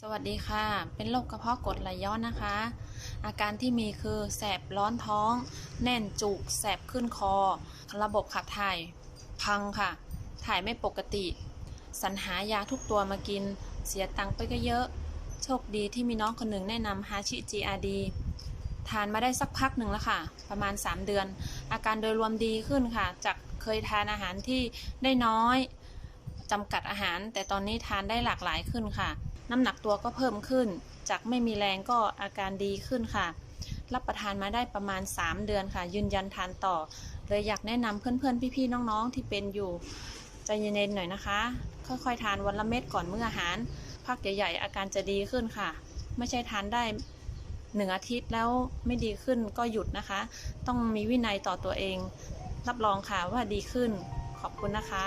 สวัสดีค่ะ เป็นโรคกระเพาะกดไหลย้อนนะคะ อาการที่มีคือแสบร้อนท้อง แน่นจุก แสบขึ้นคอ ระบบขับถ่ายพังค่ะ ถ่ายไม่ปกติ สรรหายาทุกตัวมากิน เสียตังค์ไปก็เยอะ โชคดีที่มีน้องคนหนึ่งแนะนำฮาชิ GRD ทานมาได้สักพักหนึ่งแล้วค่ะ ประมาณ 3 เดือน อาการโดยรวมดีขึ้นค่ะ จากเคยทานอาหารที่ได้น้อย จำกัดอาหาร แต่ตอนนี้ทานได้หลากหลายขึ้นค่ะ น้ำหนักตัวก็เพิ่มขึ้น จากไม่มีแรงก็อาการดีขึ้นค่ะ รับประทานมาได้ประมาณ 3 เดือนค่ะ ยืนยันทานต่อ เลยอยากแนะนำเพื่อนๆ พี่ๆ น้องๆ ที่เป็นอยู่ใจเย็นๆหน่อยนะคะ ค่อยๆ ทานวันละเม็ดก่อนมื้ออาหารพักใหญ่ๆอาการจะดีขึ้นค่ะ ไม่ใช่ทานได้หนึ่งอาทิตย์แล้วไม่ดีขึ้นก็หยุดนะคะ ต้องมีวินัยต่อตัวเอง รับรองค่ะว่าดีขึ้น ขอบคุณนะคะ